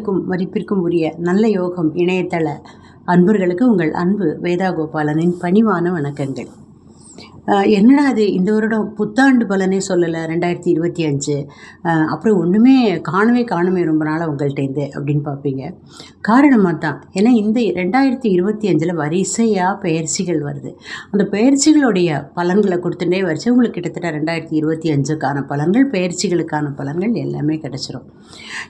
பிரியங்களுக்கும் மதிப்பிற்கும் உரிய நல்ல யோகம் இணையதள அன்பர்களுக்கு உங்கள் அன்பு வேதா கோபாலனின் பணிவான வணக்கங்கள். என்னடா அது இந்த வருடம் புத்தாண்டு பலனே சொல்லலை ரெண்டாயிரத்தி இருபத்தி அஞ்சு. அப்புறம் ஒன்றுமே காணவே காணுமே ரொம்ப நாளாக உங்கள்கிட்டேருந்து அப்படின்னு பார்ப்பீங்க காரணமாக தான் ஏன்னா இந்த ரெண்டாயிரத்தி இருபத்தி அஞ்சில் வரிசையாக பயிற்சிகள் வருது. அந்த பயிற்சிகளுடைய பலன்களை கொடுத்துட்டே வரிசை உங்களுக்கு கிட்டத்தட்ட ரெண்டாயிரத்தி இருபத்தி அஞ்சுக்கான பலன்கள் பயிற்சிகளுக்கான பலன்கள் எல்லாமே கிடச்சிரும்.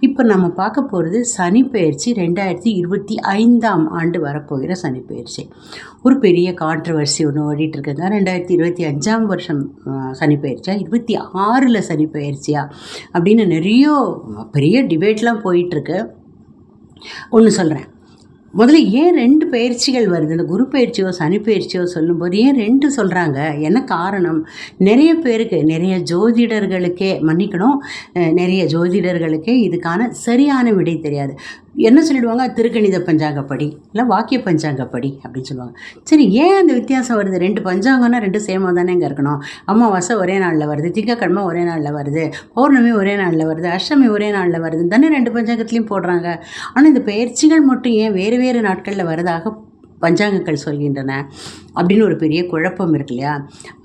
இப்போ நம்ம பார்க்க போகிறது சனி பயிற்சி ரெண்டாயிரத்தி இருபத்தி ஐந்தாம் ஆண்டு வரப்போகிற சனி பயிற்சி. ஒரு பெரிய கான்ட்ரவர்சி ஒன்று ஓடிட்டு இருக்குங்க. ரெண்டாயிரத்தி இருபத்தி இருபத்தி அஞ்சாம் வருஷம் சனி பயிற்சியா? இருபத்தி ஆறில் சனி பயிற்சியா? அப்படின்னு நிறைய பெரிய டிபேட்லாம் போயிட்டுருக்கு. ஒன்று சொல்கிறேன் முதல்ல ஏன் ரெண்டு பயிற்சிகள் வருது? இந்த குரு பயிற்சியோ சனி பயிற்சியோ சொல்லும்போது ஏன் ரெண்டு சொல்கிறாங்க என்ன காரணம்? நிறைய பேருக்கு நிறைய ஜோதிடர்களுக்கே மன்னிக்கணும் நிறைய ஜோதிடர்களுக்கே இதுக்கான சரியான விடை தெரியாது. என்ன சொல்லிடுவாங்க? திருக்கணித பஞ்சாங்கப்படி இல்லை வாக்கிய பஞ்சாங்கப்படி அப்படின்னு சொல்லுவாங்க. சரி ஏன் அந்த வித்தியாசம் வருது? ரெண்டு பஞ்சாங்கம்னா ரெண்டு சேமாக தானே இங்கே இருக்கணும். அமாவாசை ஒரே நாளில் வருது திங்கக்கிழமை ஒரே நாளில் வருது பௌர்ணமி ஒரே நாளில் வருது அஷ்டமி ஒரே நாளில் வருது தானே ரெண்டு பஞ்சாங்கத்துலேயும் போடுறாங்க. ஆனால் இந்த பயிற்சிகள் மட்டும் ஏன் வேறு வேறு நாட்களில் வருதாக பஞ்சாங்கங்கள் சொல்கின்றன அப்படின்னு ஒரு பெரிய குழப்பம் இருக்கு இல்லையா?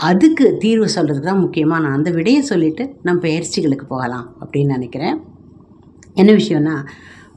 அதுக்கு தீர்வு சொல்கிறதுக்கு தான் முக்கியமாக நான் அந்த விடையை சொல்லிவிட்டு நம்ம பயிற்சிகளுக்கு போகலாம் அப்படின்னு நினைக்கிறேன். என்ன விஷயம்னா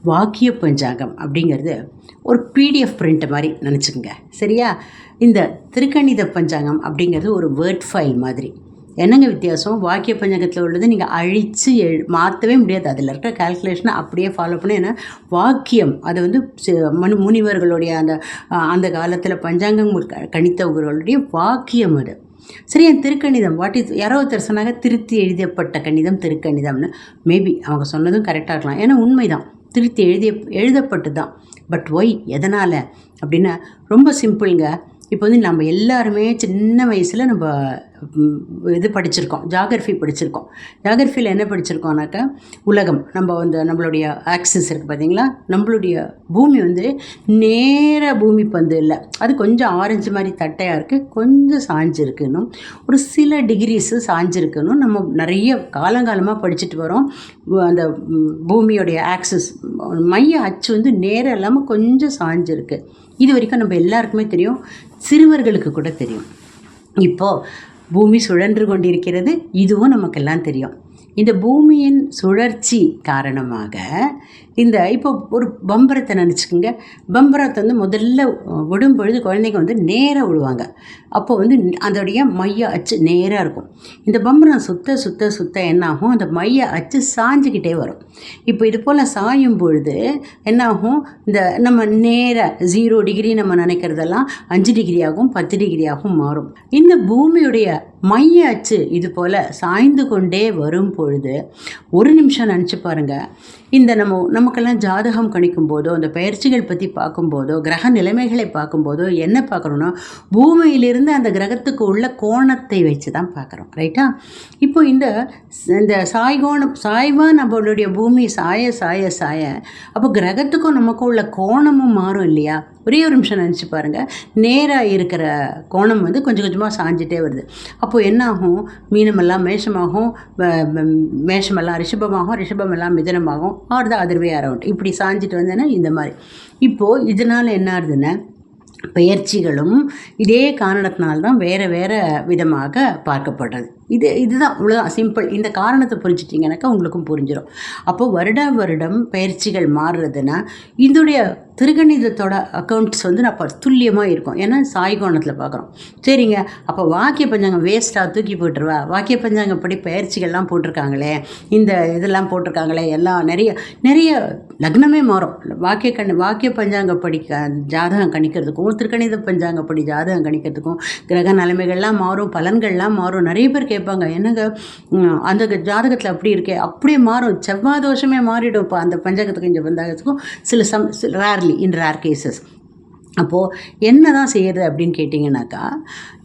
வாக்கிய பஞ்சாங்கம் அப்படிங்கிறது ஒரு பிடிஎஃப் பிரிண்ட் மாதிரி நினச்சிக்கோங்க. சரியா? இந்த திருக்கணித பஞ்சாங்கம் அப்படிங்கிறது ஒரு வேர்ட் ஃபைல் மாதிரி. என்னங்க வித்தியாசம்? வாக்கிய பஞ்சாங்கத்தில் உள்ளது நீங்கள் அழித்து எழு மாற்றவே முடியாது. அதில் இருக்க கால்குலேஷனை அப்படியே ஃபாலோ பண்ணி ஏன்னா வாக்கியம் அது வந்து மனு முனிவர்களுடைய அந்த அந்த காலத்தில் பஞ்சாங்கம் க- கணித்தவர்களுடைய வாக்கியம் அது. சரி என் திருக்கணிதம்? வாட் இஸ் யாரோ ஒருத்தர் சொன்னாங்க திருத்தி எழுதப்பட்ட கணிதம் திருக்கணிதம்னு. மேபி அவங்க சொன்னதும் கரெக்டாக இருக்கலாம். ஏன்னா உண்மைதான். திருத்தி எழுதிய எழுதப்பட்டு தான் பட் ஒய் எதனால்? அப்படின்னா ரொம்ப சிம்பிளுங்க இப்போ வந்து நம்ம எல்லாருமே சின்ன வயசில் நம்ம இது படிச்சிருக்கோம். ஜாகிரஃபி படிச்சிருக்கோம். ஜாகிரஃபியில் என்ன படிச்சிருக்கோம்னாக்கா உலகம். நம்ம வந்து நம்மளுடைய ஆக்சிஸ் இருக்குது பார்த்தீங்களா நம்மளுடைய பூமி வந்து நேர பூமி பந்து இல்லை. அது கொஞ்சம் ஆரஞ்சு மாதிரி தட்டையாக இருக்குது கொஞ்சம் சாஞ்சிருக்குன்னு ஒரு சில டிகிரிஸு சாஞ்சிருக்குன்னு நம்ம நிறைய காலங்காலமாக படிச்சுட்டு வரோம். அந்த பூமியோடைய ஆக்சிஸ் மைய அச்சு வந்து நேரம் இல்லாமல் கொஞ்சம் சாஞ்சிருக்கு. இது வரைக்கும் நம்ம எல்லாருக்குமே தெரியும். சிறுவர்களுக்கு கூட தெரியும். இப்போது பூமி சுழன்று கொண்டிருக்கிறது. இதுவும் நமக்கெல்லாம் தெரியும். இந்த பூமியின் சுழற்சி காரணமாக இந்த இப்போ ஒரு பம்பரத்தை நினச்சிக்கோங்க. பம்பரத்தை வந்து முதல்ல விடும் பொழுது குழந்தைங்க வந்து நேராக விடுவாங்க. அப்போ வந்து அதோடைய மைய அச்சு நேராக இருக்கும். இந்த பம்பரம் சுத்த சுத்த சுத்த என்னாகும்? அந்த மைய அச்சு சாஞ்சிக்கிட்டே வரும். இப்போ இது போல் சாயும் பொழுது என்னாகும்? இந்த நம்ம நேராக ஜீரோ டிகிரி நம்ம நினைக்கிறதெல்லாம் அஞ்சு டிகிரி ஆகும் பத்து டிகிரி ஆகும் மாறும். இந்த பூமியுடைய மைய அச்சு இது போல் சாய்ந்து கொண்டே வரும் பொழுது ஒரு நிமிஷம் நினச்சி பாருங்கள் இந்த நம்ம நமக்கெல்லாம் ஜாதகம் கணிக்கும் போதோ அந்த பயிற்சிகள் பற்றி பார்க்கும்போதோ கிரக நிலைமைகளை பார்க்கும்போதோ என்ன பார்க்குறோன்னா பூமியிலிருந்து அந்த கிரகத்துக்கு உள்ள கோணத்தை வச்சு தான் பார்க்குறோம் ரைட்டா இப்போ இந்த இந்த சாய்கோணம் சாய்வாக நம்மளுடைய பூமி சாய சாய சாய அப்போ கிரகத்துக்கும் நமக்கும் உள்ள கோணமும் மாறும் இல்லையா? ஒரே ஒரு நிமிஷம் நினச்சி பாருங்கள் நேராக இருக்கிற கோணம் வந்து கொஞ்சம் கொஞ்சமாக சாஞ்சிட்டே வருது. அப்போது என்ன ஆகும் மீனமெல்லாம் மேஷமாகும் மேஷமெல்லாம் ரிஷபமாகும் ரிஷபமெல்லாம் மிதனமாகும் ஆறுதான் அதிர்வே அதர்வே அரவுண்ட் இப்படி சாஞ்சிட்டு வந்தேன்னா இந்த மாதிரி. இப்போது இதனால் என்ன ஆகுதுன்னா பெயர்ச்சிகளும் இதே காரணத்தினால்தான் வேறு வேறு விதமாக பார்க்கப்படுறது இது இதுதான் இவ்வளோதான் சிம்பிள் இந்த காரணத்தை புரிஞ்சிட்டிங்கனாக்கா உங்களுக்கும் புரிஞ்சிடும் அப்போது வருடா வருடம் பயிற்சிகள் மாறுறதுன்னா இதோடைய திருகணிதத்தோட அக்கௌண்ட்ஸ் வந்து நான் துல்லியமாக இருக்கும். ஏன்னா சாய்கோணத்தில் பார்க்குறோம். சரிங்க. அப்போ வாக்கிய பஞ்சாங்கம் வேஸ்ட்டாக தூக்கி போட்டுருவா. வாக்கிய பஞ்சாங்கப்படி பயிற்சிகள்லாம் போட்டிருக்காங்களே இந்த இதெல்லாம் போட்டிருக்காங்களே எல்லாம் நிறைய நிறைய லக்னமே மாறும். வாக்கிய கண் வாக்கிய பஞ்சாங்கப்படி க ஜாதகம் கணிக்கிறதுக்கும் திருக்கணித பஞ்சாங்கப்படி ஜாதகம் கணிக்கிறதுக்கும் கிரக நிலைமைகள்லாம் மாறும் பலன்கள்லாம் மாறும். நிறைய பேர் கேட்பாங்க. என்னங்க? அந்த ஜாதகத்தில் அப்படி இருக்கே. அப்படியே மாறும். செவ்வாய் தோஷமே மாறிடும். இப்போ அந்த பஞ்சாங்கத்துக்கும் இந்த பஞ்சாங்கத்துக்கும் சில some rarely in rare cases அப்போது என்ன தான் செய்கிறது அப்படின்னு கேட்டிங்கனாக்கா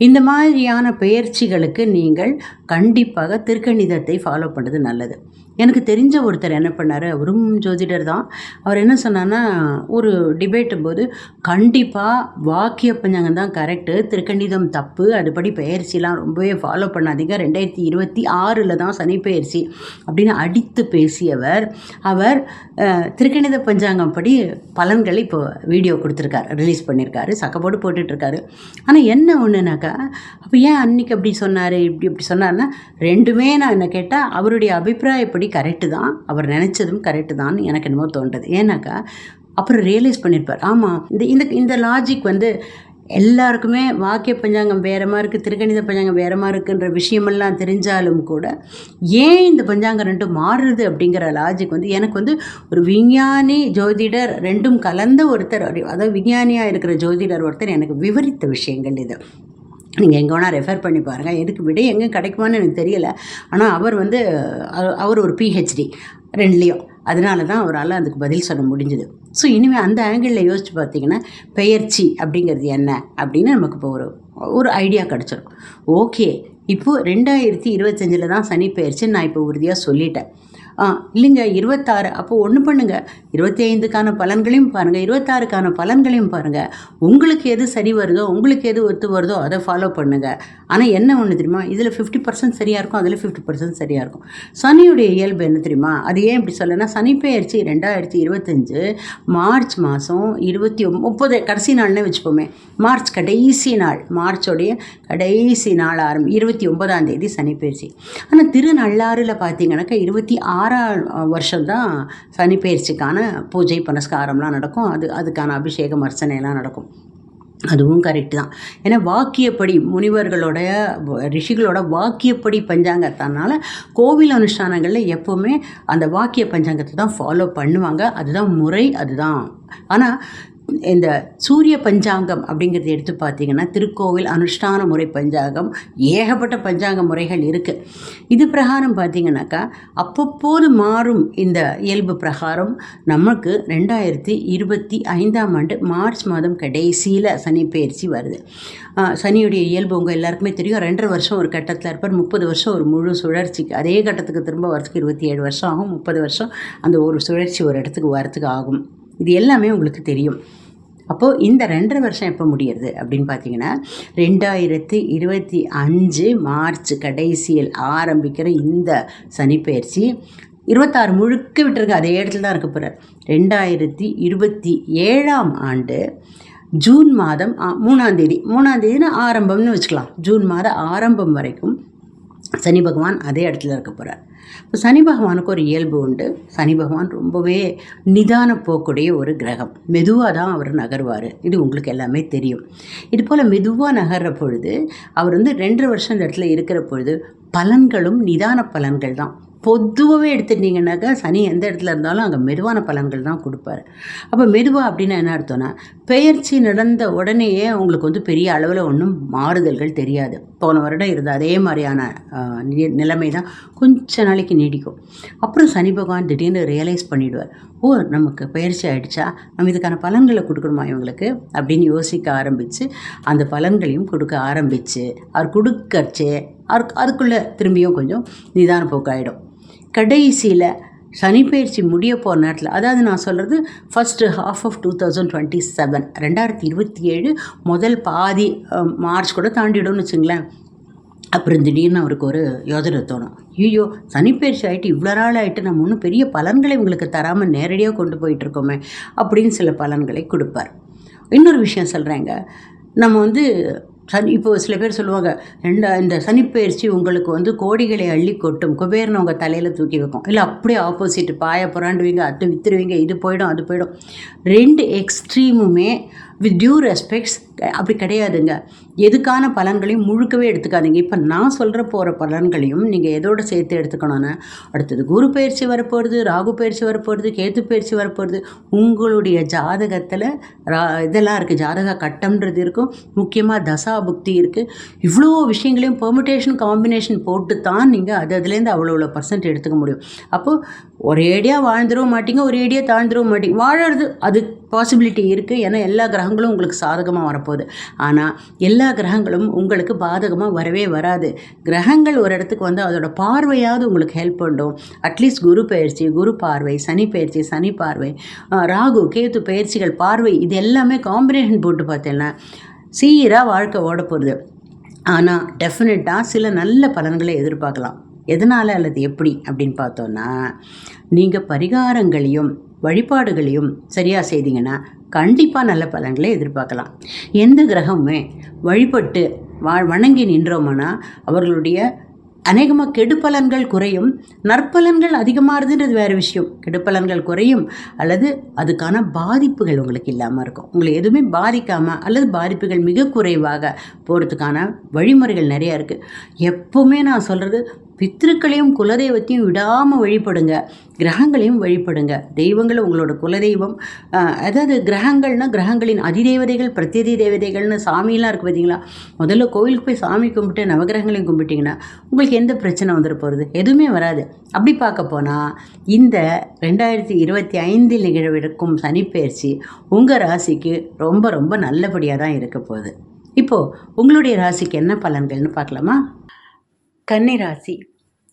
இந்த மாதிரியான பெயர்ச்சிகளுக்கு நீங்கள் கண்டிப்பாக திருக்கணிதத்தை ஃபாலோ பண்ணுறது நல்லது. எனக்கு தெரிஞ்ச ஒருத்தர் என்ன பண்ணார்? அவரும் ஜோதிடர் தான். அவர் என்ன சொன்னார்னா ஒரு டிபேட்டும் போது கண்டிப்பாக வாக்கிய பஞ்சாங்கம் தான் கரெக்டு திருக்கணிதம் தப்பு. அதுபடி பயிற்சிலாம் ரொம்பவே ஃபாலோ பண்ணாதீங்க. ரெண்டாயிரத்தி இருபத்தி ஆறில் தான் சனி பயிற்சி அப்படின்னு அடித்து பேசியவர் அவர் திருக்கணித பஞ்சாங்கம் படி பலன்களை இப்போ வீடியோ கொடுத்துருக்காரு ரிலீஸ் பண்ணியிருக்காரு சக்கப்போடு போட்டுட்ருக்காரு. ஆனால் என்ன ஒன்றுனாக்கா அப்போ ஏன் அன்னைக்கு அப்படி சொன்னார்? இப்படி இப்படி சொன்னார்னா ரெண்டுமே நான் என்ன கேட்டால் அவருடைய அபிப்பிராயப்படி கரெக்டு தான். அவர் நினச்சதும் கரெக்டு தான் எனக்கு என்னமோ தோன்றது. ஏன்னாக்கா அப்புறம் ரியலைஸ் பண்ணியிருப்பார் ஆமாம் இந்த இந்த இந்த லாஜிக் வந்து எல்லாருக்குமே வாக்கிய பஞ்சாங்கம் வேறு மாதிரி இருக்குது திருக்கணித பஞ்சாங்கம் வேறு மாதிரி இருக்குன்ற விஷயமெல்லாம் தெரிஞ்சாலும் கூட ஏன் இந்த பஞ்சாங்கம் ரெண்டும் மாறுது அப்படிங்கிற லாஜிக் வந்து எனக்கு வந்து ஒரு விஞ்ஞானி ஜோதிடர் ரெண்டும் கலந்த ஒருத்தர் அதாவது விஞ்ஞானியாக இருக்கிற ஜோதிடர் ஒருத்தர் எனக்கு விவரித்த விஷயங்கள் இது. நீங்கள் எங்கே வேணால் ரெஃபர் பண்ணி பாருங்கள் எதுக்கு விட எங்கே கிடைக்குமான்னு எனக்கு தெரியல. ஆனால் அவர் வந்து அவர் ஒரு பிஹெச்டி ரெண்டுலேயும். அதனால தான் அவரால் அதுக்கு பதில் சொல்ல முடிஞ்சுது. ஸோ இனிமேல் அந்த ஆங்கிளில் யோசிச்சு பார்த்தீங்கன்னா பெயர்ச்சி அப்படிங்கிறது என்ன? அப்படின்னு நமக்கு இப்போ ஒரு ஒரு ஐடியா கிடச்சிடும் ஓகே இப்போது ரெண்டாயிரத்தி இருபத்தஞ்சில் தான் சனி பெயர்ச்சின்னு நான் இப்போ உறுதியாக சொல்லிட்டேன். ஆ இல்லைங்க இருபத்தாறு. அப்போ ஒன்று பண்ணுங்கள் இருபத்தி ஐந்துக்கான பலன்களையும் பாருங்கள் இருபத்தாறுக்கான பலன்களையும் பாருங்கள் உங்களுக்கு எது சரி வருதோ உங்களுக்கு எது ஒத்து வருதோ அதை ஃபாலோ பண்ணுங்கள் ஆனால் என்ன ஒன்று தெரியுமா? இதில் ஃபிஃப்டி பர்சன்ட் சரியாக இருக்கும் அதில் ஃபிஃப்டி பர்சன்ட் சரியாக இருக்கும். சனியுடைய இயல்பு என்ன தெரியுமா? அது ஏன் இப்படி சொல்லனா சனி பெயர்ச்சி ரெண்டாயிரத்தி இருபத்தஞ்சு மார்ச் மாதம் இருபத்தி முப்பது கடைசி நாள்னே வச்சுப்போமே மார்ச் கடைசி நாள் மார்ச்சோடைய கடைசி நாள் ஆரம்பி இருபத்தி ஒன்பதாம் தேதி சனி பெயர்ச்சி. ஆனால் திருநள்ளாறில் பார்த்தீங்கன்னாக்கா இருபத்தி ஆறாம் வருஷம்தான் சனி பெயர்ச்சிக்கான பூஜை புனஸ்காரம்லாம் நடக்கும். அது அதுக்கான அபிஷேகம் அர்ச்சனைலாம் நடக்கும். அதுவும் கரெக்ட் தான். ஏன்னா வாக்கியப்படி முனிவர்களோட ரிஷிகளோட வாக்கியப்படி பஞ்சாங்கத்தனால கோவில் அனுஷ்டானங்களில் எப்போவுமே அந்த வாக்கிய பஞ்சாங்கத்தை தான் ஃபாலோ பண்ணுவாங்க. அதுதான் முறை அதுதான். ஆனால் இந்த சூரிய பஞ்சாங்கம் அப்படிங்கிறது எடுத்து பார்த்தீங்கன்னா திருக்கோவில் அனுஷ்டான முறை பஞ்சாங்கம் ஏகப்பட்ட பஞ்சாங்க முறைகள் இருக்குது இது பிரகாரம் பார்த்தீங்கன்னாக்கா அப்பப்போது மாறும் இந்த இயல்பு பிரகாரம். நமக்கு ரெண்டாயிரத்தி இருபத்தி ஐந்தாம் ஆண்டு மார்ச் மாதம் கடைசியில் சனி பயிற்சி வருது. சனியுடைய இயல்பு உங்கள் எல்லாருக்குமே தெரியும். ரெண்டரை வருஷம் ஒரு கட்டத்தில் இருப்பார் முப்பது வருஷம் ஒரு முழு சுழற்சிக்கு அதே கட்டத்துக்கு திரும்ப வரத்துக்கு இருபத்தி ஏழு வருஷம் ஆகும். முப்பது வருஷம் அந்த ஒரு சுழற்சி ஒரு இடத்துக்கு வரத்துக்கு ஆகும். இது எல்லாமே உங்களுக்கு தெரியும். அப்போது இந்த ரெண்டரை வருஷம் எப்போ முடியறது அப்படின்னு பார்த்தீங்கன்னா ரெண்டாயிரத்தி இருபத்தி அஞ்சு மார்ச் கடைசியில் ஆரம்பிக்கிற இந்த சனிப்பெயர்ச்சி இருபத்தாறு முழுக்க விட்டுருக்கு அதே இடத்துல தான் இருக்க போகிறார் ரெண்டாயிரத்தி இருபத்தி ஏழாம் ஆண்டு ஜூன் மாதம் மூணாந்தேதி மூணாம் தேதி. மூணாம் தேதினா ஆரம்பம்னு வச்சுக்கலாம். ஜூன் மாத ஆரம்பம் வரைக்கும் சனி பகவான் அதே இடத்துல இருக்க போகிறார் இப்போ சனி பகவானுக்கு ஒரு இயல்பு உண்டு. சனி பகவான் ரொம்பவே நிதான போக்குடைய ஒரு கிரகம். மெதுவாக தான் அவர் நகர்வார். இது உங்களுக்கு எல்லாமே தெரியும். இது போல் மெதுவாக நகர்ற பொழுது அவர் வந்து ரெண்டு வருஷம் இந்த இடத்துல இருக்கிற பொழுது பலன்களும் நிதான பலன்கள் தான். பொதுவாகவே எடுத்துட்டிங்கனாக்கா சனி எந்த இடத்துல இருந்தாலும் அங்கே மெதுவான பலன்கள் தான் கொடுப்பாரு. அப்போ மெதுவாக அப்படின்னா என்ன அர்த்தம்னா பெயர்ச்சி நடந்த உடனேயே உங்களுக்கு வந்து பெரிய அளவில் ஒன்றும் மாறுதல்கள் தெரியாது. போன வருடம் இருந்த அதே மாதிரியான நி- நிலைமை தான் கொஞ்ச நாளைக்கு நீடிக்கும். அப்புறம் சனி பகவான் திடீர்னு ரியலைஸ் பண்ணிவிடுவார் ஓ நமக்கு பயிற்சி ஆகிடுச்சா நம்ம இதுக்கான பலன்களை கொடுக்கணுமா இவங்களுக்கு? அப்படின்னு யோசிக்க ஆரம்பித்து அந்த பலன்களையும் கொடுக்க ஆரம்பித்து அவர் கொடுக்கறச்சே அவருக்கு அதுக்குள்ளே திரும்பியும் கொஞ்சம் நிதான போக்காயிடும். கடைசியில் சனிப்பயிற்சி முடிய போகிற நேரத்தில் அதாவது நான் சொல்கிறது first half of two thousand twenty seven ரெண்டாயிரத்தி இருபத்தி ஏழு முதல் பாதி மார்ச் கூட தாண்டிடும்னு வச்சுங்களேன். அப்புறம் திடீர்னு அவருக்கு ஒரு யோஜனை தோணும். ஐயோ சனிப்பயிற்சி ஆகிட்டு இவ்வளோ நாள் ஆகிட்டு நம்ம ஒன்றும் பெரிய பலன்களை உங்களுக்கு தராமல் நேரடியாக கொண்டு போயிட்டுருக்கோமே அப்படின்னு சில பலன்களை கொடுப்பார். இன்னொரு விஷயம் சொல்கிறேங்க நம்ம வந்து சனி இப்போ சில பேர் சொல்லுவாங்க ரெண்டா இந்த சனிப்பயிற்சி உங்களுக்கு வந்து கோடிகளை அள்ளி கொட்டும். குபேரனை உங்கள் தலையில் தூக்கி வைக்கும். இல்லை அப்படியே ஆப்போசிட் பாய புறாண்டுவீங்க அது வித்துருவீங்க இது போயிடும் அது போயிடும். ரெண்டு எக்ஸ்ட்ரீமுமே வித் டியூ ரெஸ்பெக்ட்ஸ் அப்படி கிடையாதுங்க. எதுக்கான பலன்களையும் முழுக்கவே எடுத்துக்காதீங்க. இப்போ நான் சொல்கிற போகிற பலன்களையும் நீங்கள் எதோட சேர்த்து எடுத்துக்கணும்னு அடுத்தது குரு பயிற்சி வரப்போகிறது ராகு பயிற்சி வரப்போகிறது கேத்து பயிற்சி வரப்போகிறது உங்களுடைய ஜாதகத்தில் ரா இதெல்லாம் இருக்குது ஜாதக கட்டம்ன்றது இருக்கும். முக்கியமாக தசா புக்தி இருக்குது இவ்வளோ விஷயங்களையும் பெர்மிட்டேஷன் காம்பினேஷன் போட்டு தான் நீங்கள் அது அதுலேருந்து அவ்வளோ அவ்வளோ பர்சன்ட் எடுத்துக்க முடியும். அப்போது ஒரேடியாக வாழ்ந்துடவும் மாட்டீங்க ஏடியாக தாழ்ந்துடவும் மாட்டீங்க. வாழறது அது பாசிபிலிட்டி இருக்குது ஏன்னா எல்லா கிரக கிரகங்களும் உங்களுக்கு சாதகமாக வரப்போகுது. ஆனால் எல்லா கிரகங்களும் உங்களுக்கு பாதகமாக வரவே வராது. கிரகங்கள் ஒரு இடத்துக்கு வந்து அதோட பார்வையாவது உங்களுக்கு ஹெல்ப் பண்ணும். அட்லீஸ்ட் குரு பயிற்சி குரு பார்வை சனி பயிற்சி சனி பார்வை ராகு கேத்து பயிற்சிகள் பார்வை இது எல்லாமே காம்பினேஷன் போட்டு பார்த்தேன்னா சீராக வாழ்க்கை ஓட போகிறது ஆனால் டெஃபினட்டாக சில நல்ல பலன்களை எதிர்பார்க்கலாம். எதனால் அல்லது எப்படி அப்படின்னு பார்த்தோன்னா நீங்கள் பரிகாரங்களையும் வழிபாடுகளையும் சரியாக செய்தீங்கன்னா கண்டிப்பாக நல்ல பலன்களை எதிர்பார்க்கலாம். எந்த கிரகமுமே வழிபட்டு வா வணங்கி நின்றோம்னா அவர்களுடைய அநேகமாக கெடுப்பலன்கள் குறையும். நற்பலன்கள் அதிகமாகுதுன்றது வேறு விஷயம். கெடுப்பலன்கள் குறையும் அல்லது அதுக்கான பாதிப்புகள் உங்களுக்கு இல்லாமல் இருக்கும். உங்களை எதுவுமே பாதிக்காமல் அல்லது பாதிப்புகள் மிக குறைவாக போகிறதுக்கான வழிமுறைகள் நிறையா இருக்குது எப்போவுமே நான் சொல்கிறது பித்திருக்களையும் குலதெய்வத்தையும் விடாமல் வழிபடுங்க. கிரகங்களையும் வழிபடுங்க. தெய்வங்கள் உங்களோட குலதெய்வம். அதாவது கிரகங்கள்னா கிரகங்களின் அதிதேவதைகள் பிரத்யதி தேவதைகள்னு சாமியெல்லாம் இருக்குது பார்த்தீங்களா முதல்ல கோவிலுக்கு போய் சாமி கும்பிட்டு நவகிரகங்களையும் கும்பிட்டிங்கன்னா உங்களுக்கு எந்த பிரச்சனை வந்துட போகிறது எதுவுமே வராது. அப்படி பார்க்க போனால் இந்த ரெண்டாயிரத்தி இருபத்தி ஐந்தில் நிகழவிருக்கும் சனிப்பெயர்ச்சி உங்கள் ராசிக்கு ரொம்ப ரொம்ப நல்லபடியாக தான் இருக்க போகுது. இப்போது உங்களுடைய ராசிக்கு என்ன பலன்கள்னு பார்க்கலாமா? கன்னிராசி.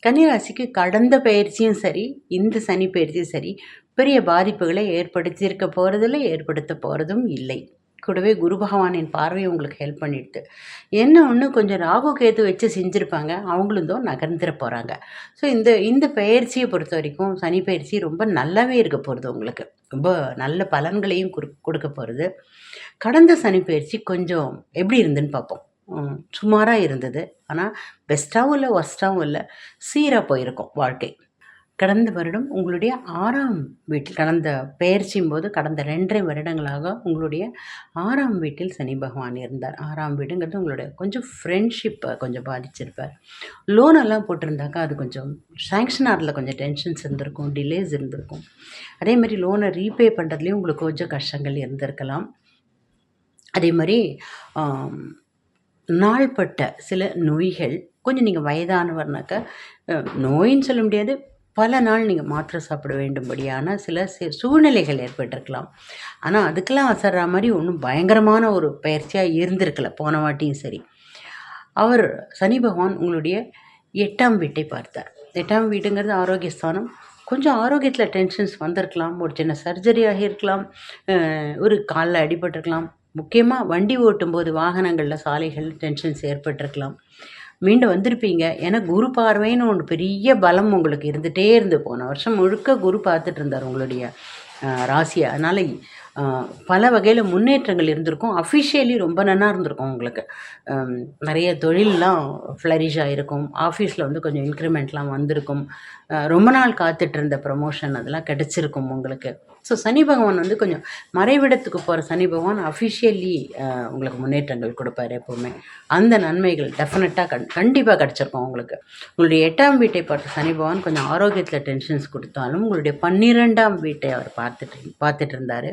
கன்னிராசிக்கு கடந்த பயிற்சியும் சரி இந்த சனி பயிற்சியும் சரி பெரிய பாதிப்புகளை ஏற்படுத்தியிருக்க போகிறதில்ல ஏற்படுத்த போகிறதும் இல்லை. கூடவே குரு பகவானின் பார்வை உங்களுக்கு ஹெல்ப் பண்ணிடுது. என்ன ஒன்று கொஞ்சம் ராகு கேது வச்சு செஞ்சுருப்பாங்க அவங்களும் தான் நகர்ந்துட போகிறாங்க ஸோ இந்த இந்த பயிற்சியை பொறுத்த வரைக்கும் சனி பயிற்சி ரொம்ப நல்லாவே இருக்க போகிறது உங்களுக்கு. ரொம்ப நல்ல பலன்களையும் கொடுக்க போகிறது கடந்த சனி பயிற்சி கொஞ்சம் எப்படி இருந்துன்னு பார்ப்போம். சுமாராக இருந்தது. ஆனால் பெஸ்ட்டாகவும் இல்லை ஒஸ்ட்டாகவும் இல்லை. சீராக போயிருக்கும் வாழ்க்கை. கடந்த வருடம் உங்களுடைய ஆறாம் வீட்டில் கடந்த பெயர்ச்சியும் போது கடந்த ரெண்டரை வருடங்களாக உங்களுடைய ஆறாம் வீட்டில் சனி பகவான் இருந்தார். ஆறாம் வீடுங்கிறது உங்களுடைய கொஞ்சம் ஃப்ரெண்ட்ஷிப்பை கொஞ்சம் பாதிச்சிருப்பார். லோனெல்லாம் போட்டிருந்தாக்கா அது கொஞ்சம் சாங்ஷன் ஆகிறதுல கொஞ்சம் டென்ஷன்ஸ் இருந்திருக்கும் டிலேஸ் இருந்திருக்கும். அதே மாதிரி லோனை ரீபே பண்ணுறதுலேயும் உங்களுக்கு கொஞ்சம் கஷ்டங்கள் இருந்திருக்கலாம். அதே மாதிரி நாள்பட்ட சில நோய்கள் கொஞ்சம் நீங்கள் வயதானவர்னாக்க நோயின்னு சொல்ல முடியாது பல நாள் நீங்கள் மாத்திரை சாப்பிட வேண்டும்படியான சில சூழ்நிலைகள் ஏற்பட்டிருக்கலாம். ஆனால் அதுக்கெல்லாம் அசர்ற மாதிரி ஒன்றும் பயங்கரமான ஒரு பயிற்சியாக இருந்திருக்கல போன வாட்டியும் சரி. அவர் சனி பகவான் உங்களுடைய எட்டாம் வீட்டை பார்த்தார். எட்டாம் வீடுங்கிறது ஆரோக்கியஸ்தானம். கொஞ்சம் ஆரோக்கியத்தில் டென்ஷன்ஸ் வந்திருக்கலாம் ஒரு சின்ன சர்ஜரி ஆகியிருக்கலாம் ஒரு காலில் அடிபட்டிருக்கலாம் முக்கியமாக வண்டி ஓட்டும்போது வாகனங்களில் சாலைகள் டென்ஷன்ஸ் ஏற்பட்டிருக்கலாம். மீண்டும் வந்திருப்பீங்க. ஏன்னா குரு பார்வைன்னு ஒன்று பெரிய பலம் உங்களுக்கு இருந்துகிட்டே இருந்து போன வருஷம் முழுக்க குரு பார்த்துட்டு இருந்தார் உங்களுடைய ராசியை. அதனால் பல வகையில் முன்னேற்றங்கள் இருந்திருக்கும். அஃபிஷியலி ரொம்ப நல்லா இருந்திருக்கும் உங்களுக்கு. நிறைய தொழிலெலாம் ஃப்ளரிஷ் ஆகிருக்கும் ஆஃபீஸில் வந்து கொஞ்சம் இன்க்ரிமெண்ட்லாம் வந்திருக்கும். ரொம்ப நாள் காத்துட்டு இருந்த ப்ரமோஷன் அதெல்லாம் கிடச்சிருக்கும் உங்களுக்கு. ஸோ சனி பகவான் வந்து கொஞ்சம் மறைவிடத்துக்கு போகிற சனி பகவான் அஃபிஷியலி உங்களுக்கு முன்னேற்றங்கள் கொடுப்பாரு எப்போவுமே. அந்த நன்மைகள் டெஃபினட்டாக கண் கண்டிப்பாக கிடச்சிருக்கும் உங்களுக்கு. உங்களுடைய எட்டாம் வீட்டை பார்த்த சனி பகவான் கொஞ்சம் ஆரோக்கியத்தில் டென்ஷன்ஸ் கொடுத்தாலும் உங்களுடைய பன்னிரெண்டாம் வீட்டை அவர் பார்த்துட்டு பார்த்துட்டு இருந்தார்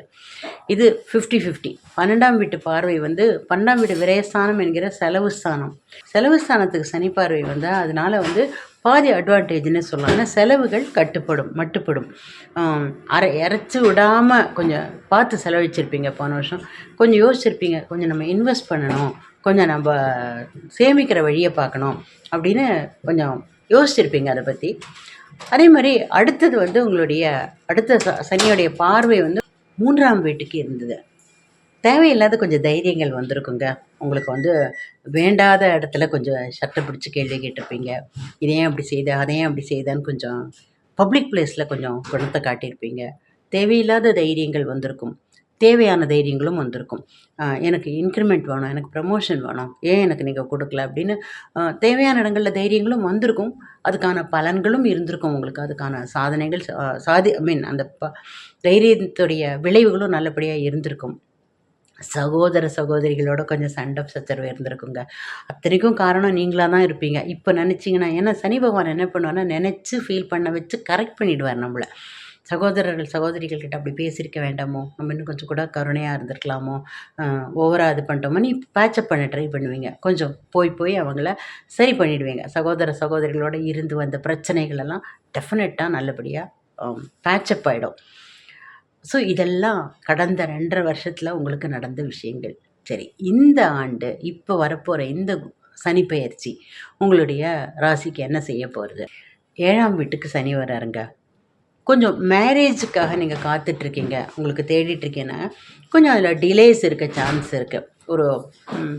இது ஃபிஃப்டி ஃபிஃப்டி பன்னெண்டாம் வீட்டு பார்வை வந்து பன்னெண்டாம் வீட்டு விரயஸ்தானம் என்கிற செலவு ஸ்தானம் செலவு ஸ்தானத்துக்கு சனி பார்வை வந்தால் அதனால் வந்து பாதி அட்வான்டேஜ்னு சொல்லலாம். ஏன்னா செலவுகள் கட்டுப்படும் மட்டுப்படும். அரை இறச்சி விடாமல் கொஞ்சம் பார்த்து செலவழிச்சிருப்பீங்க போன வருஷம். கொஞ்சம் யோசிச்சிருப்பீங்க. கொஞ்சம் நம்ம இன்வெஸ்ட் பண்ணணும். கொஞ்சம் நம்ம சேமிக்கிற வழியை பார்க்கணும். அப்படின்னு கொஞ்சம் யோசிச்சிருப்பீங்க அதை பற்றி அதே மாதிரி அடுத்தது வந்து உங்களுடைய அடுத்த ச சனியோடைய பார்வை வந்து மூன்றாம் வீட்டுக்கு இருந்தது. தேவையில்லாத கொஞ்சம் தைரியங்கள் வந்திருக்குங்க. உங்களுக்கு வந்து வேண்டாத இடத்துல கொஞ்சம் சட்டை பிடிச்சி கேள்வி கேட்டிருப்பீங்க. இதை ஏன் அப்படி செய்த அதை ஏன் அப்படி செய்தான்னு கொஞ்சம் பப்ளிக் பிளேஸில் கொஞ்சம் குணத்தை காட்டியிருப்பீங்க. தேவையில்லாத தைரியங்கள் வந்திருக்கும். தேவையான தைரியங்களும் வந்திருக்கும். எனக்கு இன்க்ரிமெண்ட் வேணும் எனக்கு ப்ரமோஷன் வேணும். ஏன் எனக்கு நீங்கள் கொடுக்கல அப்படின்னு தேவையான இடங்களில் தைரியங்களும் வந்திருக்கும். அதுக்கான பலன்களும் இருந்திருக்கும் உங்களுக்கு. அதுக்கான சாதனைகள் சா- சாதி ஐ மீன் அந்த ப தைரியத்துடைய விளைவுகளும் நல்லபடியாக இருந்திருக்கும். சகோதர சகோதரிகளோட கொஞ்சம் சண்டை சச்சரவு இருந்திருக்குங்க. அத்தனைக்கும் காரணம் நீங்களாக தான் இருப்பீங்க. இப்போ நினச்சிங்கன்னா ஏன்னா சனி பகவான் என்ன பண்ணுவார்னா நினச்சி ஃபீல் பண்ண வச்சு கரெக்ட் பண்ணிடுவார் நம்மளை. சகோதரர்கள் சகோதரிகள்கிட்ட அப்படி பேசியிருக்க வேண்டாமோ? நம்ம இன்னும் கொஞ்சம் கூட கருணையாக இருந்திருக்கலாமோ? ஓவராக இது பண்ணிட்டோமோ? நீ பேச்சப் பண்ண ட்ரை பண்ணுவீங்க. கொஞ்சம் போய் போய் அவங்கள சரி பண்ணிடுவீங்க. சகோதர சகோதரிகளோட இருந்து வந்த பிரச்சனைகளெல்லாம் டெஃபினட்டாக நல்லபடியாக பேச்சப் ஆகிடும் ஸோ இதெல்லாம் கடந்த ரெண்டரை வருஷத்தில் உங்களுக்கு நடந்த விஷயங்கள். சரி இந்த ஆண்டு இப்போ வரப்போகிற இந்த சனி பயிற்சி உங்களுடைய ராசிக்கு என்ன செய்ய போகிறது ஏழாம் வீட்டுக்கு சனி வராருங்க. கொஞ்சம் மேரேஜுக்காக நீங்கள் காத்துட்ருக்கீங்க உங்களுக்கு தேடிட்டுருக்கீங்கன்னா கொஞ்சம் அதில் டிலேஸ் இருக்க சான்ஸ் இருக்குது ஒரு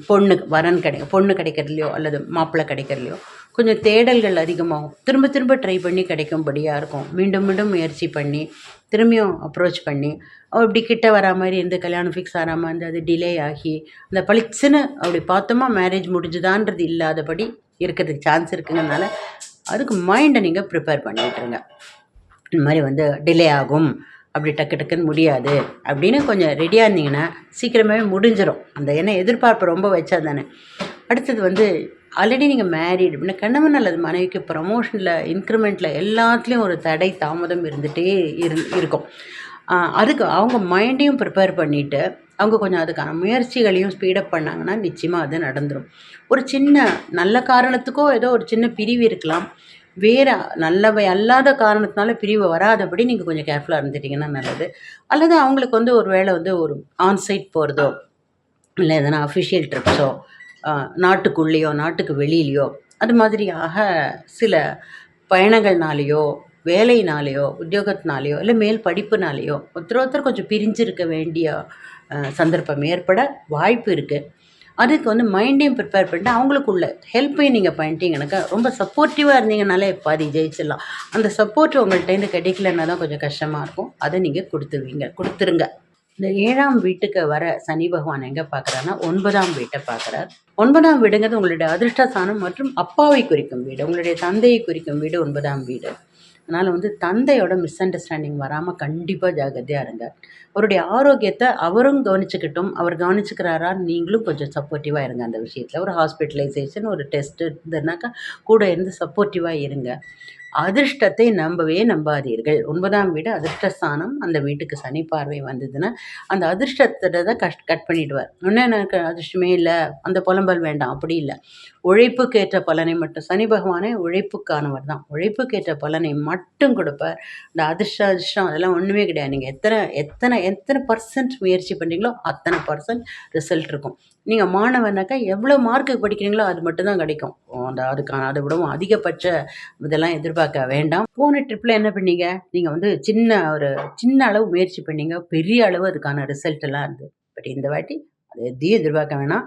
பொண்ணு வரன் கிடை பொண்ணு கிடைக்கிறதுலையோ அல்லது மாப்பிள்ளை கிடைக்கிறதுலையோ. கொஞ்சம் தேடல்கள் அதிகமாகும். திரும்ப திரும்ப ட்ரை பண்ணி கிடைக்கும்படியாக இருக்கும். மீண்டும் மீண்டும் முயற்சி பண்ணி திரும்பியும் அப்ரோச் பண்ணி அப்படி கிட்ட வரா மாதிரி இருந்து கல்யாணம் ஃபிக்ஸ் ஆகாமல் இருந்து அது டிலே ஆகி அந்த பளிச்சுன்னு அப்படி பார்த்தோமா மேரேஜ் முடிஞ்சுதான்றது இல்லாதபடி இருக்கிறதுக்கு சான்ஸ் இருக்குங்கிறதுனால அதுக்கு மைண்டை நீங்கள் ப்ரிப்பேர் பண்ணிட்டுருங்க இந்த மாதிரி வந்து டிலே ஆகும். அப்படி டக்கு டக்குன்னு முடியாது. அப்படின்னு கொஞ்சம் ரெடியாக இருந்தீங்கன்னா சீக்கிரமாகவே முடிஞ்சிடும் அந்த என்ன எதிர்பார்ப்பு ரொம்ப வச்சா தானே அடுத்தது வந்து ஆல்ரெடி நீங்கள் மேரீடு அப்படின்னா கணவன் அல்லது மனைவிக்கு ப்ரமோஷனில் இன்க்ரிமெண்ட்டில் எல்லாத்துலேயும் ஒரு தடை தாமதம் இருந்துகிட்டே இரு இருக்கும். அதுக்கு அவங்க மைண்டையும் ப்ரிப்பேர் பண்ணிவிட்டு அவங்க கொஞ்சம் அதுக்கான முயற்சிகளையும் ஸ்பீடப் பண்ணாங்கன்னா நிச்சயமாக அது நடந்துடும் ஒரு சின்ன நல்ல காரணத்துக்கோ ஏதோ ஒரு சின்ன பிரிவு இருக்கலாம். வேறு நல்லவை அல்லாத காரணத்தினால பிரிவு வராதபடி நீங்கள் கொஞ்சம் கேர்ஃபுல்லாக இருந்துட்டிங்கன்னா நல்லது. அல்லது அவங்களுக்கு வந்து ஒரு வேளை வந்து ஒரு ஆன்சைட் போகிறதோ இல்லை எதனா அஃபிஷியல் ட்ரிப்ஸோ நாட்டுக்குள்ளேயோ நாட்டுக்கு வெளியிலையோ அது மாதிரியாக சில பயணங்கள்னாலேயோ வேலையினாலேயோ உத்தியோகத்தினாலேயோ இல்லை மேல் படிப்புனாலேயோ ஒருத்தர் ஒருத்தர் கொஞ்சம் பிரிஞ்சிருக்க வேண்டிய சந்தர்ப்பம் ஏற்பட வாய்ப்பு இருக்குது அதுக்கு வந்து மைண்டையும் ப்ரிப்பேர் பண்ணிட்டு அவங்களுக்குள்ள ஹெல்ப்பையும் நீங்கள் பண்ணிட்டீங்கன்னாக்கா ரொம்ப சப்போர்ட்டிவாக இருந்தீங்கனாலே பாதி ஜெயிச்சிடலாம். அந்த சப்போர்ட் உங்கள்கிட்டேருந்து கிடைக்கலன்னா தான் கொஞ்சம் கஷ்டமாக இருக்கும். அதை நீங்கள் கொடுத்துருவீங்க. கொடுத்துருங்க. இந்த ஏழாம் வீட்டுக்கு வர சனி பகவான் எங்கே பார்க்குறாருன்னா ஒன்பதாம் வீட்டை பார்க்குறார் ஒன்பதாம் வீடுங்கிறது உங்களுடைய அதிர்ஷ்டஸ்தானம் மற்றும் அப்பாவை குறிக்கும் வீடு உங்களுடைய தந்தையை குறிக்கும் வீடு ஒன்பதாம் வீடு. அதனால் வந்து தந்தையோட மிஸ் அண்டர்ஸ்டாண்டிங் வராமல் கண்டிப்பாக ஜாகிரதையாக இருங்க. அவருடைய ஆரோக்கியத்தை அவரும் கவனிச்சுக்கிட்டும் அவர் கவனிச்சுக்கிறாரா நீங்களும் கொஞ்சம் சப்போர்ட்டிவாக இருங்க அந்த விஷயத்தில். ஒரு ஹாஸ்பிட்டலைசேஷன் ஒரு டெஸ்ட்டு இருந்ததுனாக்கா கூட இருந்து சப்போர்ட்டிவாக இருங்க. அதிர்ஷ்டத்தை நம்பவே நம்பாதீர்கள். ஒன்பதாம் வீடு அதிர்ஷ்டஸ்தானம். அந்த வீட்டுக்கு சனி பார்வை வந்ததுன்னா அந்த அதிர்ஷ்டத்தை தான் கஷ் கட் பண்ணிடுவார். இன்னும் எனக்கு அதிர்ஷ்டமே இல்லை. அந்த புலம்பல் வேண்டாம். அப்படி இல்லை. உழைப்புக்கேற்ற பலனை மட்டும் சனி பகவானே உழைப்புக்கானவர் தான். உழைப்புக்கேற்ற பலனை மட்டும் கொடுப்பார். இந்த அதிர்ஷ்ட அதிர்ஷ்டம் அதெல்லாம் ஒன்றுமே கிடையாது. நீங்கள் எத்தனை எத்தனை எத்தனை பர்சன்ட் முயற்சி பண்ணுறீங்களோ அத்தனை பர்சன்ட் ரிசல்ட் இருக்கும். நீங்கள் மாணவனாக்கா எவ்வளோ மார்க்கு படிக்கிறீங்களோ அது மட்டும்தான் கிடைக்கும். அந்த அதுக்கான அதை விடவும் அதிகபட்ச இதெல்லாம் எதிர்பார்க்க வேண்டாம். போன ட்ரிப்பில் என்ன பண்ணீங்க? நீங்கள் வந்து சின்ன ஒரு சின்ன அளவு முயற்சி பண்ணீங்க. பெரிய அளவு அதுக்கான ரிசல்ட் எல்லாம் இருந்தது. பட் இந்த வாட்டி அது எதையும் எதிர்பார்க்க வேணாம்.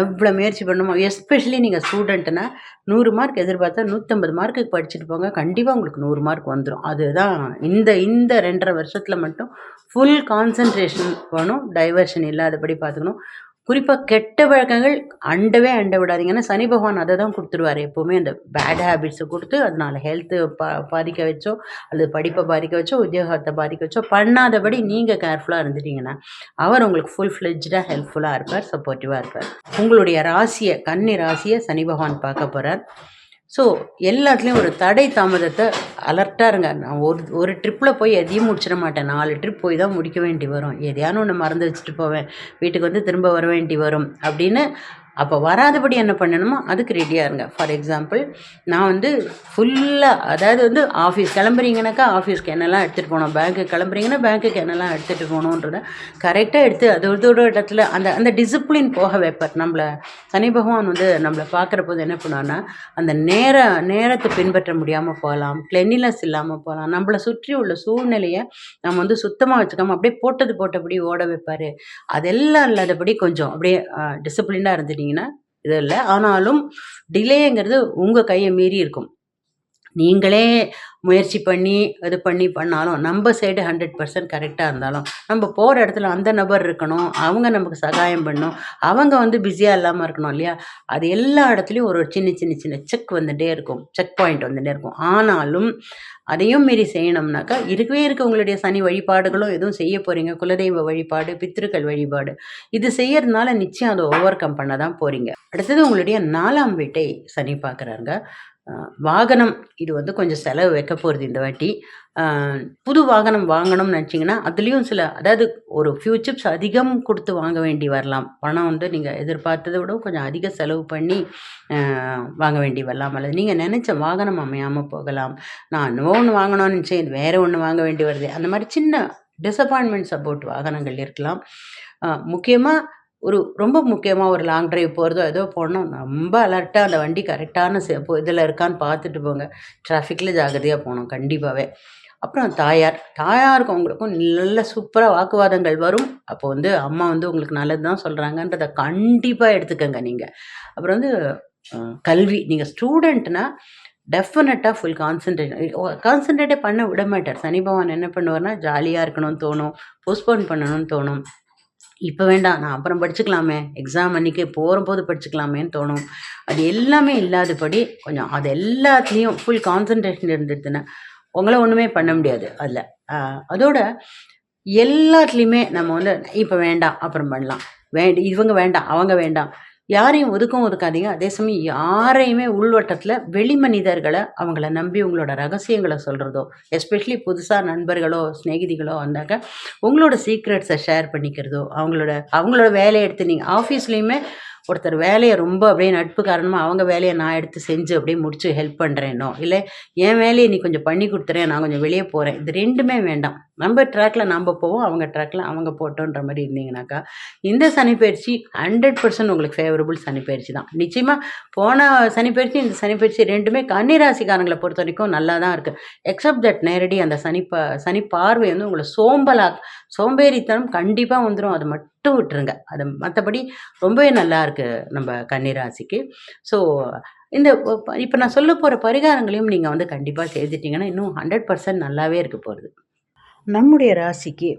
எவ்வளோ முயற்சி பண்ணுமோ எஸ்பெஷலி நீங்கள் ஸ்டூடெண்ட்டுனா நூறு மார்க் எதிர்பார்த்தா நூற்றம்பது மார்க்குக்கு படிச்சுட்டு போங்க. கண்டிப்பாக உங்களுக்கு நூறு மார்க் வந்துடும் அதுதான் இந்த இந்த ரெண்டரை வருஷத்தில் மட்டும் ஃபுல் கான்சன்ட்ரேஷன் வேணும். டைவர்ஷன் இல்லாதபடி பார்த்துக்கணும். குறிப்பாக கெட்ட வழக்கங்கள் அண்டவே அண்ட விடாதீங்கன்னா சனி பகவான் அதை தான் கொடுத்துருவார். எப்போவுமே அந்த பேட் ஹேபிட்ஸை கொடுத்து அதனால ஹெல்த்து பா பாதிக்க வச்சோ அல்லது படிப்பை பாதிக்க வச்சோ உத்தியோகத்தை பாதிக்க வச்சோ பண்ணாதபடி நீங்கள் கேர்ஃபுல்லாக இருந்துட்டீங்கன்னா அவர் உங்களுக்கு ஃபுல் ஃப்ளெஜ்டாக ஹெல்ப்ஃபுல்லாக இருப்பார் சப்போர்ட்டிவாக இருப்பார். உங்களுடைய ராசியை கன்னி ராசியை சனி பகவான் பார்க்க போகிறார் ஸோ எல்லாத்துலேயும் ஒரு தடை தாமதத்தை அலர்ட்டாக இருங்க. நான் ஒரு ஒரு ட்ரிப்பில் போய் எதையும் முடிச்சிட மாட்டேன். நாலு ட்ரிப் போய் தான் முடிக்க வேண்டி வரும். எதையான ஒன்று மறந்து வச்சுட்டு போவேன். வீட்டுக்கு வந்து திரும்ப வர வேண்டி வரும். அப்படின்னு அப்போ வராதபடி என்ன பண்ணணுமோ அதுக்கு ரெடியாக இருங்க. ஃபார் எக்ஸாம்பிள் நான் வந்து ஃபுல்லாக அதாவது வந்து ஆஃபீஸ் கிளம்புறீங்கனாக்கா ஆஃபீஸ்க்கு என்னெல்லாம் எடுத்துகிட்டு போகணும்? பேங்க்கு கிளம்புறீங்கன்னா பேங்க்குக்கு என்னெல்லாம் எடுத்துகிட்டு போகணுன்றத கரெக்டாக எடுத்து அது ஒரு ஒரு இடத்துல அந்த அந்த டிசிப்ளின் போக வைப்பார். நம்மளை சனி பகவான் வந்து நம்மளை பார்க்குற போது என்ன பண்ணுவான்னா அந்த நேர நேரத்தை பின்பற்ற முடியாமல் போகலாம் கிளென்லினஸ் இல்லாமல் போகலாம். நம்மளை சுற்றி உள்ள சூழ்நிலையை நம்ம வந்து சுத்தமாக வச்சுக்காம அப்படியே போட்டது போட்டபடி ஓட வைப்பார். அதெல்லாம் இல்லாதபடி கொஞ்சம் அப்படியே டிசிப்ளினாக இருந்துட்டீங்கன்னா இது இல்லை. ஆனாலும் டிலேங்கிறது உங்கள் கையை மீறி இருக்கும். நீங்களே முயற்சி பண்ணி இது பண்ணி பண்ணாலும் நம்ம சைடு ஹண்ட்ரட் பர்சன்ட் கரெக்டாக இருந்தாலும் நம்ம போகிற இடத்துல அந்த நபர் இருக்கணும் அவங்க நமக்கு சகாயம் பண்ணணும் அவங்க வந்து பிஸியாக இல்லாமல் இருக்கணும் இல்லையா? அது எல்லா இடத்துலையும் ஒரு சின்ன சின்ன சின்ன செக் வந்துகிட்டே இருக்கும். செக் பாயிண்ட் வந்துகிட்டே இருக்கும். ஆனாலும் அதையும் மீறி செய்யணும்னாக்கா இருக்கவே இருக்க உங்களுடைய சனி வழிபாடுகளும் எதுவும் செய்ய போகிறீங்க குலதெய்வ வழிபாடு பித்ருக்கள் வழிபாடு. இது செய்யறதுனால நிச்சயம் அதை ஓவர் கம் பண்ண தான் போகிறீங்க அடுத்தது உங்களுடைய நாலாம் வீட்டை சனி பார்க்குறாங்க வாகனம் இது வந்து கொஞ்சம் செலவு வைக்க போகிறது இந்த வாட்டி. புது வாகனம் வாங்கணும்னு நினச்சிங்கன்னா அதுலேயும் சில அதாவது ஒரு ஃபியூ சிப்ஸ் அதிகம் கொடுத்து வாங்க வேண்டி வரலாம். பணம் வந்து நீங்கள் எதிர்பார்த்ததை விட கொஞ்சம் அதிக செலவு பண்ணி வாங்க வேண்டி வரலாம். அல்லது நீங்கள் நினச்ச வாகனம் அமையாமல் போகலாம். நான் இன்னும் ஒன்று வாங்கணும்னு நினச்சேன் இது வேறு ஒன்று வாங்க வேண்டி வருது. அந்த மாதிரி சின்ன டிசப்பாயின்மெண்ட்ஸ் அபவுட் வாகனங்கள் இருக்கலாம். முக்கியமாக ஒரு ரொம்ப முக்கியமாக ஒரு லாங் டிரைவ் போகிறதோ ஏதோ போனோம் ரொம்ப அலர்ட்டாக அந்த வண்டி கரெக்டான இதில் இருக்கான்னு பார்த்துட்டு போங்க. டிராஃபிக்கில் ஜாகிரதையாக போகணும் கண்டிப்பாகவே அப்புறம் தாயார் தாயாருக்கும் உங்களுக்கும் நல்ல சூப்பராக வாக்குவாதங்கள் வரும். அப்போ வந்து அம்மா வந்து உங்களுக்கு நல்லது தான் சொல்கிறாங்கன்றதை கண்டிப்பாக எடுத்துக்கோங்க நீங்கள் அப்புறம் வந்து கல்வி. நீங்கள் ஸ்டூடெண்ட்னா டெஃபினட்டாக ஃபுல் கான்சன்ட்ரேட் கான்சன்ட்ரேட்டே பண்ண விட மாட்டார். சனி பகவான் என்ன பண்ணுவார்னா ஜாலியாக இருக்கணும்னு தோணும் போஸ்ட்போன் பண்ணணும்னு தோணும். இப்போ வேண்டாம் நான் அப்புறம் படிச்சுக்கலாமே. எக்ஸாம் அன்றைக்கி போகிற படிச்சுக்கலாமேன்னு தோணும். அது எல்லாமே இல்லாதபடி கொஞ்சம் அது எல்லாத்துலேயும் ஃபுல் கான்சன்ட்ரேஷன் இருந்துட்டுன்னா உங்களை ஒன்றுமே பண்ண முடியாது அதில். அதோட எல்லாத்துலேயுமே நம்ம வந்து இப்போ வேண்டாம் அப்புறம் பண்ணலாம். வேண்டி இவங்க வேண்டாம் அவங்க வேண்டாம். யாரையும் ஒதுக்கவும் ஒதுக்காதீங்க. அதே சமயம் யாரையுமே உள்வட்டத்தில் வெளி மனிதர்களை அவங்கள நம்பி உங்களோட ரகசியங்களை சொல்கிறதோ எஸ்பெஷலி புதுசாக நண்பர்களோ ஸ்நேகிதிகளோ வந்தாக்க உங்களோட சீக்ரெட்ஸை ஷேர் பண்ணிக்கிறதோ அவங்களோட அவங்களோட வேலையை எடுத்து நீங்கள் ஆஃபீஸ்லேயுமே ஒருத்தர் வேலையை ரொம்ப அப்படியே நட்பு காரணமாக அவங்க வேலையை நான் எடுத்து செஞ்சு அப்படியே முடிச்சு ஹெல்ப் பண்ணுறேனோ இல்லை என் வேலையை நீ கொஞ்சம் பண்ணி கொடுத்துறேன் நான் கொஞ்சம் வெளியே போகிறேன் இது ரெண்டுமே வேண்டாம். நம்ம ட்ராக்ல நம்ம போவோம் அவங்க ட்ராக்ல அவங்க போட்டோன்ற மாதிரி இருந்தீங்கனாக்கா இந்த சனிப்பயிற்சி ஹண்ட்ரட் பர்சன்ட் உங்களுக்கு ஃபேவரபுள் சனிப்பயிற்சி தான். நிச்சயமாக போன சனிப்பயிற்சி இந்த சனிப்பயிற்சி ரெண்டுமே கன்னிராசிக்காரங்களை பொறுத்த வரைக்கும் நல்லா தான் இருக்குது எக்ஸப்ட் தட் நேரடி அந்த சனி ப சனி பார்வை வந்து உங்களை சோம்பலா சோம்பேறித்தனம் கண்டிப்பாக வந்துடும் அது மட்டும் மட்டும் விட்டுருங்க. அது மற்றபடி ரொம்பவே நல்லா இருக்குது நம்ம கன்னிராசிக்கு. ஸோ இந்த இப்போ நான் சொல்ல போகிற பரிகாரங்களையும் நீங்கள் வந்து கண்டிப்பாக செய்துட்டிங்கன்னா இன்னும் ஹண்ட்ரட் பர்சன்ட் நல்லாவே இருக்க போகிறது நம்முடைய ராசிக்கு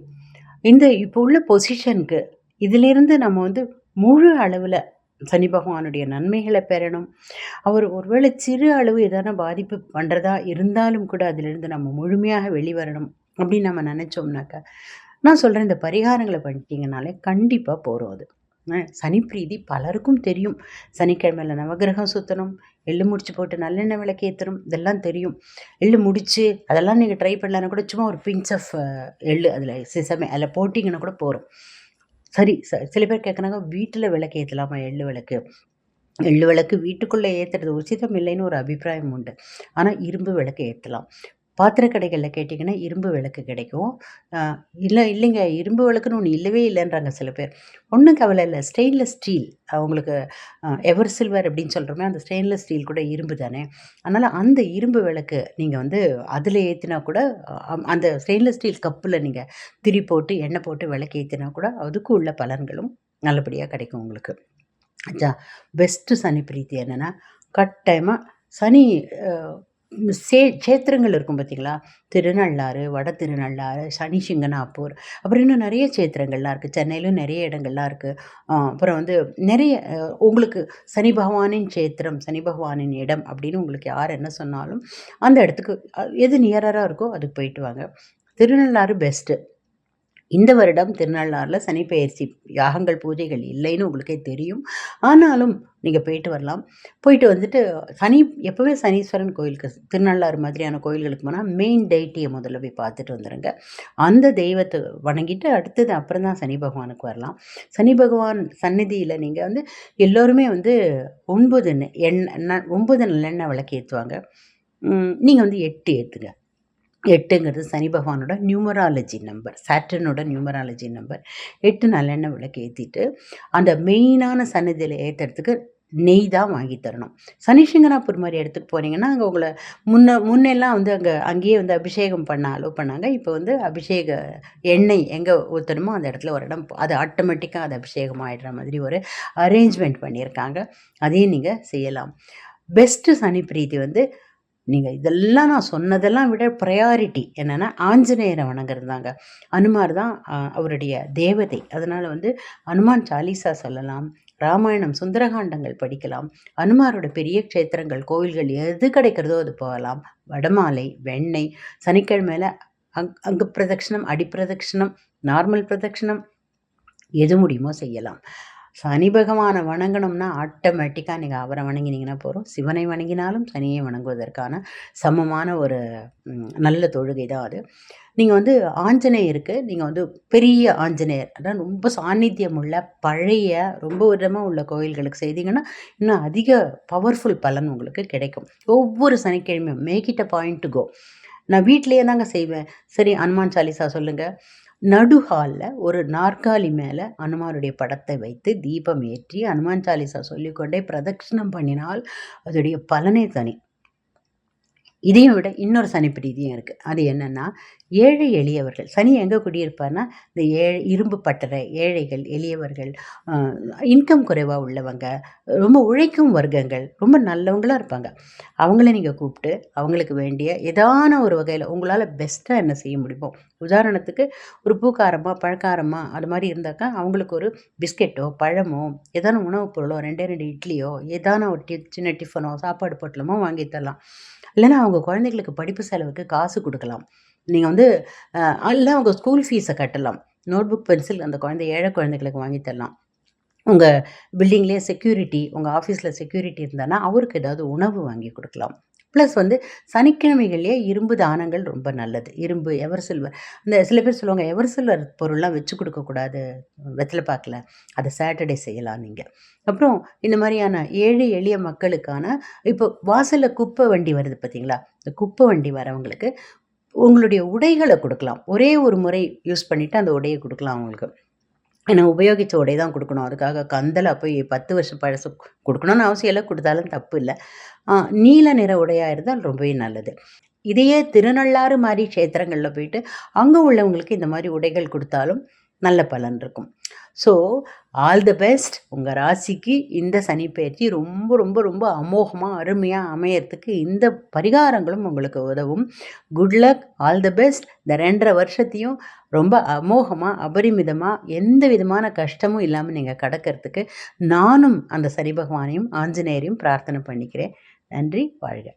இந்த இப்போ உள்ள பொசிஷனுக்கு இதிலிருந்து நம்ம வந்து முழு அளவில் சனி பகவானுடைய நன்மைகளை பெறணும். அவர் ஒருவேளை சிறு அளவு எதான பாதிப்பு பண்ணுறதா இருந்தாலும் கூட அதிலிருந்து நம்ம முழுமையாக வெளிவரணும் அப்படின்னு நம்ம நினச்சோம்னாக்கா நான் சொல்கிறேன் இந்த பரிகாரங்களை பண்ணிட்டீங்கனாலே கண்டிப்பாக போகிறோம் அது. சனி பிரீதி பலருக்கும் தெரியும். சனிக்கிழமையில் நவகிரகம் சுற்றணும் எள்ளு முடிச்சு போட்டு நல்லெண்ணெய் விளக்கு ஏற்றணும் இதெல்லாம் தெரியும். எள்ளு முடித்து அதெல்லாம் நீங்கள் ட்ரை பண்ணலான்னு கூட சும்மா ஒரு பிஞ்ச் ஆஃப் எள்ளு அதில் சிசமே அதில் போட்டிங்கன்னா கூட போகிறோம் சரி ச சில பேர் கேட்குறாங்க வீட்டில் விளக்கு ஏற்றலாமா எள்ளு விளக்கு? எள்ளு விளக்கு வீட்டுக்குள்ளே ஏற்றுறது உச்சிதம் இல்லைன்னு ஒரு அபிப்பிராயம் உண்டு. ஆனால் இரும்பு விளக்கு ஏற்றலாம் பாத்திர கடைகளில் கேட்டிங்கன்னா இரும்பு விளக்கு கிடைக்கும். இல்லை இல்லைங்க இரும்பு விளக்குன்னு ஒன்று இல்லவே இல்லைன்றாங்க சில பேர். ஒன்றும் கவலை இல்லை. Stainless steel. அவங்களுக்கு எவர் சில்வர் அப்படின்னு சொல்கிறோமே அந்த ஸ்டெயின்லெஸ் ஸ்டீல் கூட இரும்பு தானே. அதனால் அந்த இரும்பு விளக்கு நீங்கள் வந்து அதில் ஏற்றினா கூட அந்த ஸ்டெயின்லெஸ் ஸ்டீல் கப்பில் நீங்கள் திரி போட்டு எண்ணெய் போட்டு விளக்கு ஏற்றினா கூட அதுக்கு உள்ள பலன்களும் நல்லபடியாக கிடைக்கும் உங்களுக்கு. அச்சா பெஸ்ட்டு சனி பிரீத்தி என்னென்னா கட்டாயமாக சனி சே சேத்திரங்கள் இருக்கும் பார்த்தீங்களா திருநள்ளாறு வட திருநள்ளாறு சனி சிங்கனாப்பூர் அப்புறம் இன்னும் நிறைய சேத்திரங்கள்லாம் இருக்குது சென்னையிலும் நிறைய இடங்கள்லாம் இருக்குது அப்புறம் வந்து நிறைய உங்களுக்கு சனி பகவானின் சேத்திரம் சனி பகவானின் இடம் அப்படின்னு உங்களுக்கு யார் என்ன சொன்னாலும் அந்த இடத்துக்கு எது நியராக இருக்கோ அதுக்கு போயிட்டு வாங்க. திருநள்ளாறு பெஸ்ட்டு இந்த வருடம் திருநள்ளாறில் சனிப்பெயர்ச்சி யாகங்கள் பூஜைகள் இல்லைன்னு உங்களுக்கே தெரியும். ஆனாலும் நீங்கள் போயிட்டு வரலாம். போயிட்டு வந்துட்டு சனி எப்போவே சனீஸ்வரன் கோயிலுக்கு திருநள்ளாறு மாதிரியான கோயில்களுக்கு போனால் மெயின் டெய்ட்டியை முதல்ல போய் பார்த்துட்டு வந்துடுங்க அந்த தெய்வத்தை வணங்கிட்டு அடுத்தது அப்புறம் தான் சனி பகவானுக்கு வரலாம். சனி பகவான் சந்நிதியில் நீங்கள் வந்து எல்லோருமே வந்து ஒன்பது எண்ணெய் ஒன்பது நல்லெண்ணெய் விளக்கு ஏற்றுவாங்க நீங்கள் வந்து எட்டு ஏற்றுங்க எட்டுங்கிறது சனி பகவானோட நியூமராலஜி நம்பர் சாட்டர்னோட நியூமராலஜி நம்பர். எட்டு நல்லெண்ணெய் விளக்கு ஏற்றிட்டு அந்த மெயினான சன்னதியில் ஏற்றுறதுக்கு நெய் தான் வாங்கி தரணும். சனிசிங்கனாப்பூர் மாதிரி இடத்துக்கு போனீங்கன்னா அங்கே உங்களை முன்ன முன்னெல்லாம் வந்து அங்கே அங்கேயே வந்து அபிஷேகம் பண்ண அலோவ் பண்ணாங்க. இப்போ வந்து அபிஷேக எண்ணெய் எங்கே ஊற்றணுமோ அந்த இடத்துல ஒரு இடம் அது ஆட்டோமேட்டிக்காக அது அபிஷேகம் ஆகிடுற மாதிரி ஒரு அரேஞ்ச்மெண்ட் பண்ணியிருக்காங்க. அதையும் நீங்கள் செய்யலாம். பெஸ்ட்டு சனி பிரீத்தி வந்து நீங்கள் இதெல்லாம் நான் சொன்னதெல்லாம் விட ப்ரையாரிட்டி என்னென்னா ஆஞ்சநேயரை வணங்குறதாங்க அனுமார் தான் அவருடைய தேவதை. அதனால் வந்து அனுமான் சாலிசா சொல்லலாம் ராமாயணம் சுந்தரகாண்டங்கள் படிக்கலாம் அனுமாரோட பெரிய க்ஷேத்திரங்கள் கோவில்கள் எது கிடைக்கிறதோ அது போகலாம். வடமாலை வெண்ணெய் சனிக்கிழமையில் அங் அங்கு பிரதட்சிணம் அடிப்பிரதட்சிணம் நார்மல் பிரதட்சிணம் எது முடியுமோ செய்யலாம். சனி பகவானை வணங்கணும்னா ஆட்டோமேட்டிக்காக நீங்கள் அவரை வணங்கினீங்கன்னா போகிறோம் சிவனை வணங்கினாலும் சனியை வணங்குவதற்கான சமமான ஒரு நல்ல தொழுகை தான் அது. நீங்கள் வந்து ஆஞ்சநேயருக்கு நீங்கள் வந்து பெரிய ஆஞ்சநேயர் அதான் ரொம்ப சாநித்தியம் உள்ள பழைய ரொம்ப விதமாக உள்ள கோயில்களுக்கு செய்தீங்கன்னா இன்னும் அதிக பவர்ஃபுல் பலன் உங்களுக்கு கிடைக்கும். ஒவ்வொரு சனிக்கிழமையும் make it a point to go நான் வீட்லேயே தாங்க செய்வேன். சரி அனுமான் சாலிசா சொல்லுங்கள் நடுஹாலில் ஒரு நாற்காலி மேலே அனுமாருடைய படத்தை வைத்து தீபம் ஏற்றி அனுமான் சாலிசா சொல்லிக்கொண்டே பிரதட்சிணம் பண்ணினால் அதோடைய பலனே தனி. இதையும் விட இன்னொரு சனி பிரீதியும் இருக்குது அது என்னென்னா ஏழை எளியவர்கள் சனி எங்கே குடியிருப்பார்னா இந்த ஏழை இரும்பு பட்டறை ஏழைகள் எளியவர்கள் இன்கம் குறைவாக உள்ளவங்க ரொம்ப உழைக்கும் வர்க்கங்கள் ரொம்ப நல்லவங்களாக இருப்பாங்க. அவங்கள நீங்கள் கூப்பிட்டு அவங்களுக்கு வேண்டிய ஏதான ஒரு வகையில் உங்களால் பெஸ்ட்டாக என்ன செய்ய முடியுமோ உதாரணத்துக்கு ஒரு பூக்காரமாக பழக்காரமாக அது மாதிரி இருந்தாக்கா அவங்களுக்கு ஒரு பிஸ்கெட்டோ பழமோ ஏதான உணவுப் பொருளோ ரெண்டே ரெண்டு இட்லியோ ஏதான ஒரு டி சின்ன டிஃபனோ சாப்பாடு பொட்டலமோ வாங்கி தரலாம். இல்லைன்னா அவங்க குழந்தைகளுக்கு படிப்பு செலவுக்கு காசு கொடுக்கலாம். நீங்கள் வந்து இல்லை அவங்க ஸ்கூல் ஃபீஸை கட்டலாம். நோட் புக் பென்சில் அந்த குழந்தை ஏழை குழந்தைகளுக்கு வாங்கி தரலாம். உங்கள் பில்டிங்லேயே செக்யூரிட்டி உங்கள் ஆஃபீஸில் செக்யூரிட்டி இருந்தானா அவருக்கு ஏதாவது உணவு வாங்கி கொடுக்கலாம். ப்ளஸ் வந்து சனிக்கிழமைகள்லேயே இரும்பு தானங்கள் ரொம்ப நல்லது. இரும்பு எவர் சில்வர் இந்த சில பேர் சொல்லுவாங்க எவர் சில்வர் பொருள்லாம் வச்சு கொடுக்கக்கூடாது வெத்தலை பார்க்கல அதை சாட்டர்டே செய்யலாம் நீங்கள் அப்புறம் இந்த மாதிரியான ஏழை எளிய மக்களுக்கான இப்போ வாசலில் குப்பை வண்டி வருது பார்த்தீங்களா இந்த குப்பை வண்டி வரவங்களுக்கு உங்களுடைய உடைகளை கொடுக்கலாம். ஒரே ஒரு முறை யூஸ் பண்ணிவிட்டு அந்த உடையை கொடுக்கலாம் அவங்களுக்கு. ஏன்னா உபயோகித்த உடை தான் கொடுக்கணும். அதுக்காக கந்தலை போய் பத்து வருஷம் பழசு கொடுக்கணும்னு அவசியம் இல்லை கொடுத்தாலும் தப்பு இல்லை. நீல நிற உடையாக இருந்தால் ரொம்பவே நல்லது. இதையே திருநள்ளாறு மாதிரி க்ஷேத்திரங்களில் போயிட்டு அங்கே உள்ளவங்களுக்கு இந்த மாதிரி உடைகள் கொடுத்தாலும் நல்ல பலன் இருக்கும். ஸோ ஆல் த பெஸ்ட் உங்கள் ராசிக்கு இந்த சனி பயிற்சி ரொம்ப ரொம்ப ரொம்ப அமோகமாக அருமையாக அமையறதுக்கு இந்த பரிகாரங்களும் உங்களுக்கு உதவும். Good luck all the best இந்த ரெண்டரை வருஷத்தையும் ரொம்ப அமோகமாக அபரிமிதமாக எந்த விதமான கஷ்டமும் இல்லாமல் நீங்கள் கடக்கிறதுக்கு நானும் அந்த சனி பகவானையும் ஆஞ்சநேயரையும் பிரார்த்தனை பண்ணிக்கிறேன். நன்றி. வாழ்க.